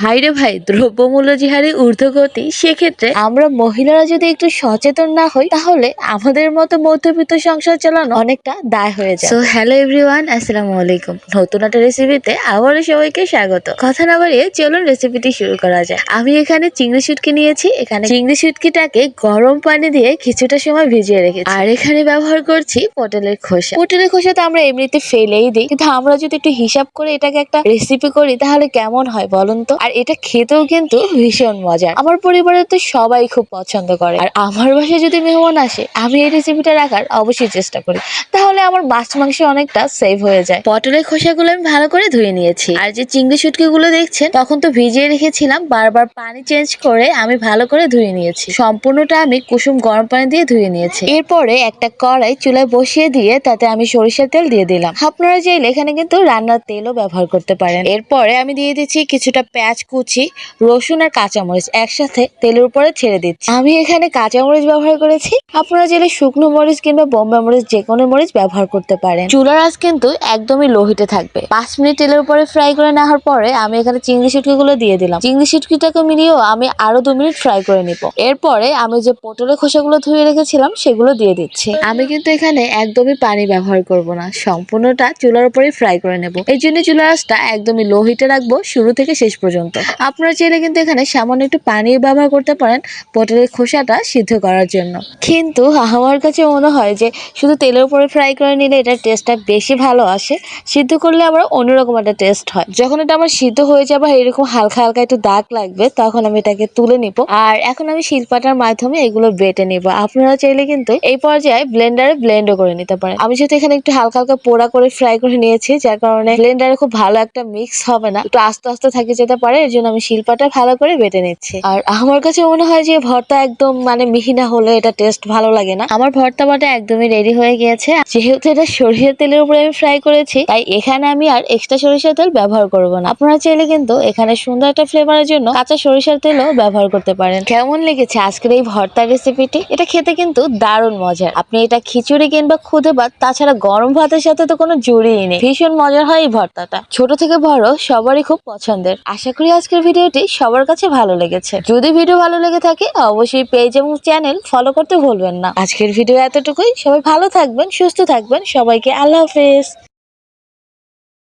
ভাই রে ভাই, দ্রব্যমূল্য যে হারে ঊর্ধ্বগতি, সেক্ষেত্রে আমরা মহিলারা যদি একটু সচেতন না হই, তাহলে আমাদের মতো মধ্যবিত্ত সংসার চালানো অনেকটা দায় হয়ে যায়। সো হ্যালো এভরিওয়ান আসসালামু আলাইকুম। নতুন একটা রেসিপিতে আবারও সবাইকে স্বাগত। কথা না বাড়িয়ে চলুন রেসিপিটি শুরু করা যায় আমি এখানে চিংড়ি শুটকি নিয়েছি। এখানে চিংড়ি শুটকিটাকে গরম পানি দিয়ে কিছুটা সময় ভিজিয়ে রেখেছি। আর এখানে ব্যবহার করছি পটলের খোসা। পটলের খোসা তো আমরা এমনিতে ফেলেই দিই। কিন্তু আমরা যদি একটু হিসাব করে এটাকে একটা রেসিপি করি, তাহলে কেমন হয় বলুন তো? আর এটা খেতেও কিন্তু ভীষণ মজার আমার পরিবারের তো সবাই খুব পছন্দ করে। আর আমার বাসায় যদি মেহমান আসে, আমি এই রেসিপিটা রাখার অবশ্যই চেষ্টা করি। তাহলে আমার মাছ মাংস অনেকটা সেভ হয়ে যায়। পটলের খোসাগুলো আমি ভালো করে ধুয়ে নিয়েছি। আর যে চিংড়ি শুটকি গুলো দেখছেন, তখন তো ভিজিয়ে রেখেছিলাম। বারবার পানি চেঞ্জ করে আমি ভালো করে ধুয়ে নিয়েছি। সম্পূর্ণটা আমি কুসুম গরম পানি দিয়ে ধুয়ে নিয়েছি। এরপরে একটা কড়াই চুলায় বসিয়ে দিয়ে তাতে আমি সরিষার তেল দিয়ে দিলাম। আপনারা চাইলে এখানে কিন্তু রান্নার তেলও ব্যবহার করতে পারেন। এরপরে আমি দিয়ে দিচ্ছি কিছুটা পেঁয়াজ কুচি, রসুন আর কাঁচামরিচ একসাথে তেলের উপরে ছেড়ে দিচ্ছি। আমি এখানে কাঁচামরিচ ব্যবহার করেছি। আপনারা চাইলে শুকনো মরিচ কিংবা বোম্বে মরিচ যে কোনো মরিচ ব্যবহার করতে পারেন। চুলার আঁচ কিন্তু একদমই লো হিটে থাকবে। পাঁচ মিনিট তেলের উপরে ফ্রাই করে নেওয়ার পরে আমি এখানে চিংড়ি শুটকি গুলো দিয়ে দিলাম। চিংড়ি শুটকিটাকে মিলিয়েও আমি আরও দু মিনিট ফ্রাই করে নিব। এরপরে আমি যে পটলের খোসাগুলো ধুয়ে রেখেছিলাম, সেগুলো দিয়ে দিচ্ছি। আমি কিন্তু এখানে একদমই পানি ব্যবহার করব না। সম্পূর্ণটা চুলার উপরেই ফ্রাই করে নেব। এই জন্য চুলার আঁচটা একদমই লো হিটে রাখব। শুরু থেকে শেষ পর্যন্ত। আপনারা চাইলে কিন্তু এখানে সামান্য একটু পানি ব্যবহার করতে পারেন পটলের খোসাটা সিদ্ধ করার জন্য। কিন্তু আমার কাছে মনে হয় যে শুধু তেলের উপরে ফ্রাই করে নিলে এটার টেস্টটা বেশি ভালো আসে, সিদ্ধ করলে আবার অন্যরকম একটা টেস্ট হয়। যখন এটা আমার সিদ্ধ হয়ে যাবে এরকম হালকা হালকা একটু দাগ লাগবে, তখন আমি এটাকে তুলে নিব। আর এখন আমি শিলপাটার মাধ্যমে এগুলো বেটে নিব। আপনারা চাইলে কিন্তু এই পর্যায়ে ব্লেন্ডারে ব্লেন্ডও করে নিতে পারেন। আমি যেহেতু এখানে একটু হালকা হালকা পোড়া করে ফ্রাই করে নিয়েছি, যার কারণে ব্লেন্ডারে খুব ভালো একটা মিক্স হবে না। একটু আস্তে আস্তে থাকে যেতে পারে এর জন্য আমি শিলপাটা ভালো করে বেটে নিচ্ছি। আর আমার কাছে মনে হয় যে ভর্তা একদম মানে মিহি না হলে এটা টেস্ট ভালো লাগে না। আমার ভর্তা বাটা একদমই রেডি হয়ে গিয়েছে। যেহেতু এটা সরিষার তেলের উপরে আমি ফ্রাই করেছি, তাই এখানে আমি আর এক্সট্রা সরিষার তেল ব্যবহার করব না। আপনারা চাইলে কিন্তু এখানে সুন্দর একটা ফ্লেভারের জন্য কাঁচা সরিষার তেলও ব্যবহার করতে পারেন। কেমন লেগেছে আজকের এই ভর্তা রেসিপিটি এটা খেতে কিন্তু দারুণ মজার। আপনি এটা খিচুড়ি কিংবা খুদে ভাত, তাছাড়া গরম ভাতের সাথে তো কোনো জুড়িই নেই। ভীষণ মজার হয় এই ভর্তাটা। ছোট থেকে বড়, সবারই খুব পছন্দের। আশা করি আজকের ভিডিওটি সবার কাছে ভালো লেগেছে। যদি ভিডিও ভালো লেগে থাকে, অবশ্যই পেজ এবং চ্যানেল ফলো করতে ভুলবেন না। আজকের ভিডিও এতটুকুই। সবাই ভালো থাকবেন, সুস্থ থাকবেন। সবাইকে আল্লাহ হাফেজ।